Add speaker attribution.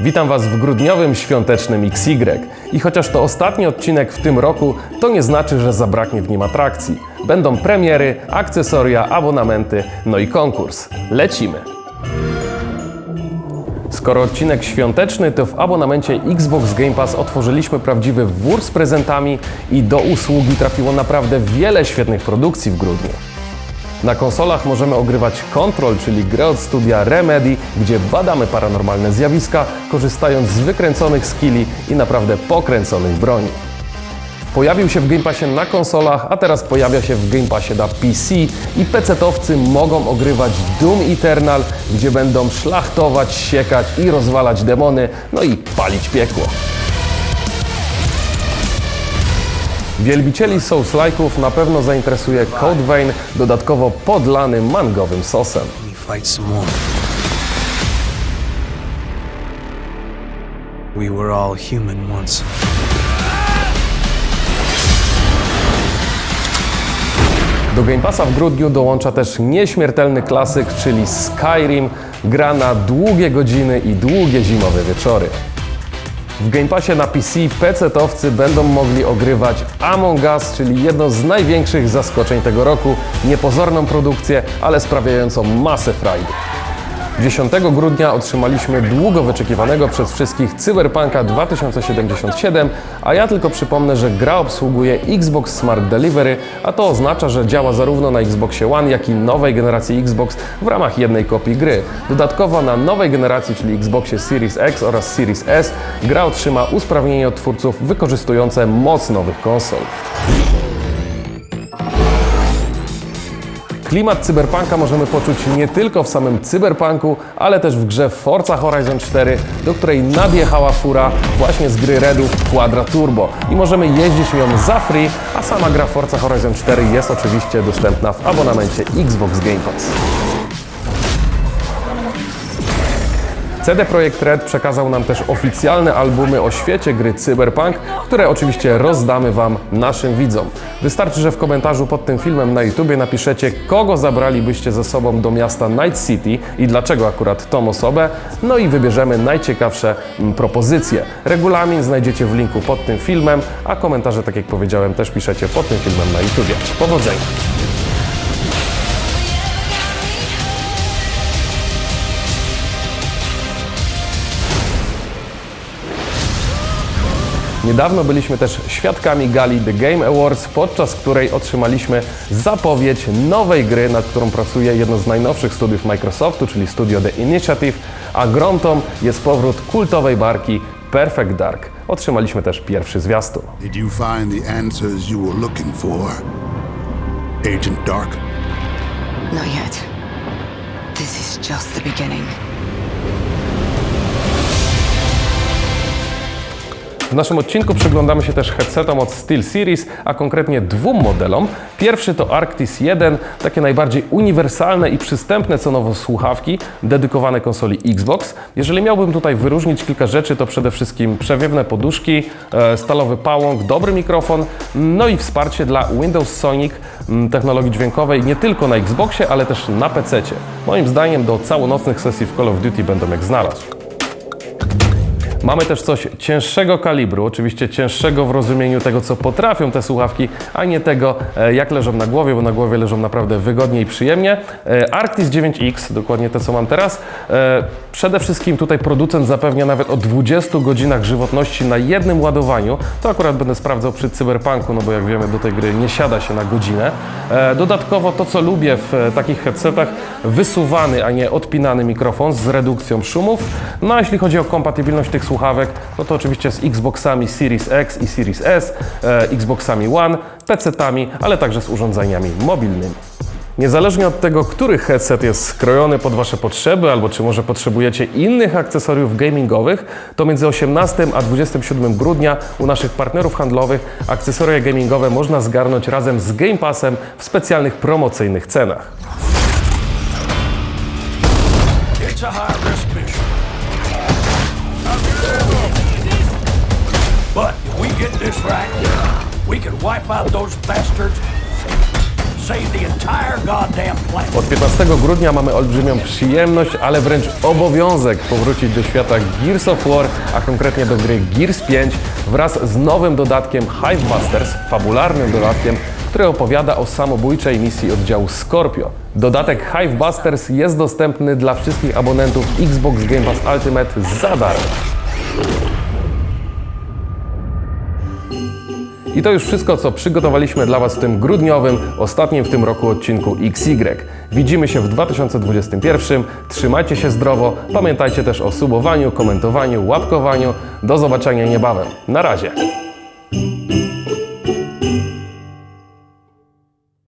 Speaker 1: Witam Was w grudniowym świątecznym XY. I chociaż to ostatni odcinek w tym roku, to nie znaczy, że zabraknie w nim atrakcji. Będą premiery, akcesoria, abonamenty, no i konkurs. Lecimy! Skoro odcinek świąteczny, to w abonamencie Xbox Game Pass otworzyliśmy prawdziwy wór z prezentami i do usługi trafiło naprawdę wiele świetnych produkcji w grudniu. Na konsolach możemy ogrywać Control, czyli grę od studia Remedy, gdzie badamy paranormalne zjawiska, korzystając z wykręconych skilli i naprawdę pokręconych broni. Pojawił się w Game Passie na konsolach, a teraz pojawia się w Game Passie na PC i PC-towcy mogą ogrywać Doom Eternal, gdzie będą szlachtować, siekać i rozwalać demony, no i palić piekło. Wielbicieli Souls-like'ów na pewno zainteresuje Code Vein, dodatkowo podlany mangowym sosem.
Speaker 2: We were all human once.
Speaker 1: Do Game Passa w grudniu dołącza też nieśmiertelny klasyk, czyli Skyrim, gra na długie godziny i długie zimowe wieczory. W Game Passie na PC PC-towcy będą mogli ogrywać Among Us, czyli jedno z największych zaskoczeń tego roku, niepozorną produkcję, ale sprawiającą masę frajdy. 10 grudnia otrzymaliśmy długo wyczekiwanego przez wszystkich Cyberpunka 2077, a ja tylko przypomnę, że gra obsługuje Xbox Smart Delivery, a to oznacza, że działa zarówno na Xboxie One, jak i nowej generacji Xbox w ramach jednej kopii gry. Dodatkowo na nowej generacji, czyli Xboxie Series X oraz Series S, gra otrzyma usprawnienie od twórców wykorzystujące moc nowych konsol. Klimat cyberpunka możemy poczuć nie tylko w samym cyberpunku, ale też w grze Forza Horizon 4, do której nadjechała fura właśnie z gry Redów Quadra Turbo i możemy jeździć nią za free, a sama gra Forza Horizon 4 jest oczywiście dostępna w abonamencie Xbox Game Pass. CD Projekt Red przekazał nam też oficjalne albumy o świecie gry Cyberpunk, które oczywiście rozdamy Wam, naszym widzom. Wystarczy, że w komentarzu pod tym filmem na YouTubie napiszecie, kogo zabralibyście ze sobą do miasta Night City i dlaczego akurat tą osobę, no i wybierzemy najciekawsze mm, propozycje. Regulamin znajdziecie w linku pod tym filmem, a komentarze, tak jak powiedziałem, też piszecie pod tym filmem na YouTubie. Powodzenia! Niedawno byliśmy też świadkami gali The Game Awards, podczas której otrzymaliśmy zapowiedź nowej gry, nad którą pracuje jedno z najnowszych studiów Microsoftu, czyli studio The Initiative, a grątą jest powrót kultowej barki Perfect Dark. Otrzymaliśmy też pierwszy zwiastun.
Speaker 3: Did you find the answers you were looking for? Agent Dark?
Speaker 4: Not yet. This is just the beginning.
Speaker 1: W naszym odcinku przyglądamy się też headsetom od SteelSeries, a konkretnie dwóm modelom. Pierwszy to Arctis 1, takie najbardziej uniwersalne i przystępne cenowo słuchawki dedykowane konsoli Xbox. Jeżeli miałbym tutaj wyróżnić kilka rzeczy, to przede wszystkim przewiewne poduszki, e, stalowy pałąk, dobry mikrofon, no i wsparcie dla Windows Sonic technologii dźwiękowej nie tylko na Xboxie, ale też na PC. Moim zdaniem do całonocnych sesji w Call of Duty będą jak znalazł. Mamy też coś cięższego kalibru, oczywiście cięższego w rozumieniu tego, co potrafią te słuchawki, a nie tego, e, jak leżą na głowie, bo na głowie leżą naprawdę wygodnie i przyjemnie. E, Arctis 9X, dokładnie te, co mam teraz. E, Przede wszystkim tutaj producent zapewnia nawet o 20 godzinach żywotności na jednym ładowaniu. To akurat będę sprawdzał przy Cyberpunku, no bo jak wiemy, do tej gry nie siada się na godzinę. Dodatkowo to, co lubię w takich headsetach, wysuwany, a nie odpinany mikrofon z redukcją szumów. No a jeśli chodzi o kompatybilność tych słuchawek, no to oczywiście z Xboxami Series X i Series S, e, Xboxami One, PC-tami, ale także z urządzeniami mobilnymi. Niezależnie od tego, który headset jest skrojony pod Wasze potrzeby, albo czy może potrzebujecie innych akcesoriów gamingowych, to między 18 a 27 grudnia u naszych partnerów handlowych akcesoria gamingowe można zgarnąć razem z Game Passem w specjalnych promocyjnych cenach. Od 15 grudnia mamy olbrzymią przyjemność, ale wręcz obowiązek powrócić do świata Gears of War, a konkretnie do gry Gears 5 wraz z nowym dodatkiem Hivebusters, fabularnym dodatkiem, który opowiada o samobójczej misji oddziału Scorpio. Dodatek Hivebusters jest dostępny dla wszystkich abonentów Xbox Game Pass Ultimate za darmo. I to już wszystko, co przygotowaliśmy dla Was w tym grudniowym, ostatnim w tym roku odcinku XY. Widzimy się w 2021. Trzymajcie się zdrowo. Pamiętajcie też o subowaniu, komentowaniu, łapkowaniu. Do zobaczenia niebawem. Na razie.